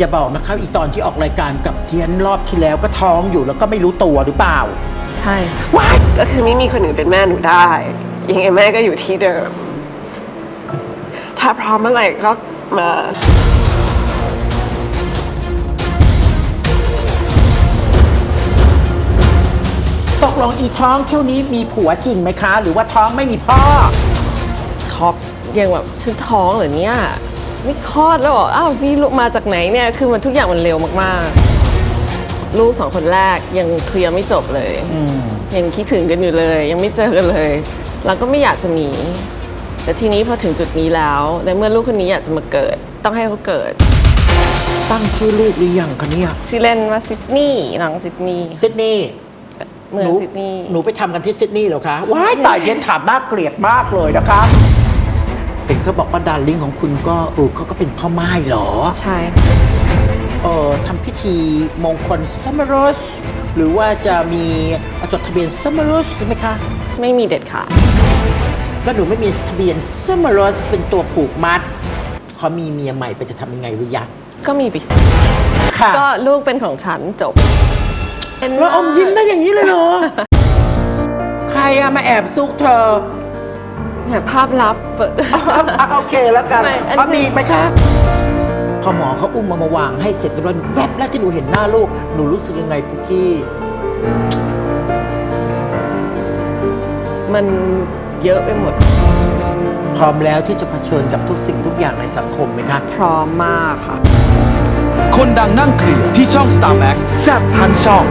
อย่าบอกนะครับอีตอนที่ออกรายการกับเทียนรอบที่แล้วก็ท้องอยู่แล้วก็ไม่รู้ตัวหรือเปล่า ใช่ค่ะว้ายก็คือไม่มีคนอื่นเป็นแม่หนูได้ ยังไงแม่ก็อยู่ที่เดิม ถ้าพร้อมเมื่อไหร่ก็มา ตกลงอีท้องเที่ยวนี้มีผัวจริงไหมคะ หรือว่าท้องไม่มีพ่อ ช็อกยังแบบฉันท้องเหรอเนี่ย นี่คลอดแล้วเหรออ้าวนี่ลูกมาจากไหนเนี่ย คือมันทุกอย่างมันเร็วมากๆ ลูกสองคนแรกยังเคลียร์ไม่จบเลย ยังคิดถึงกันอยู่เลย ยังไม่เจอกันเลย เราก็ไม่อยากจะมี แต่ทีนี้พอถึงจุดนี้แล้วในเมื่อลูกคนนี้อยากจะมาเกิด ต้องให้เขาเกิด ตั้งชื่อลูกหรือยังคะเนี่ยชื่อเล่นว่าซิดนีย์หลังซิดนีย์ซิดนีย์เมือหงนูซิดนีย์หนูไปทำกันที่ซิดนีย์เหรอคะว้ายตายเย็นถามน่าเกลียดมากเลยนะคะ เห็นเขาบอกว่าดาร์ลิงของคุณก็เออเขาก็เป็นพ่อไม้เหรอ ใช่ เออทำพิธีมงคลซัมมารสหรือว่าจะมีจดทะเบียนซัมมารสไหมคะ ไม่มีเด็ดขาดแล้วหนูไม่มีทะเบียนซัมมารสเป็นตัวผูกมัดเขามีเมียใหม่ไปจะทำยังไงหรือยังก็มีไปสิค่ะก็ลูกเป็นของฉันจบแล้วอมยิ้มได้อย่างนี้เลยเหรอ ใครอะมาแอบซุกเธอ แบบภาพลับเปิดเอาเอาโอเคแล้วกันไม่อันเอามีอีกไหมคะพอหมอเขาอุ้มมามาวางให้เสร็จเรียบร้อยแวบแรกที่หนูเห็นหน้าลูกหนูรู้สึกยังไงปุกกี้ มันเยอะไปหมด พร้อมแล้วที่จะเผชิญกับทุกสิ่งทุกอย่างในสังคมไหมคะ พร้อมมากค่ะ คนดังนั่งเคลียร์ที่ช่อง Star Max แซบทั้งช่อง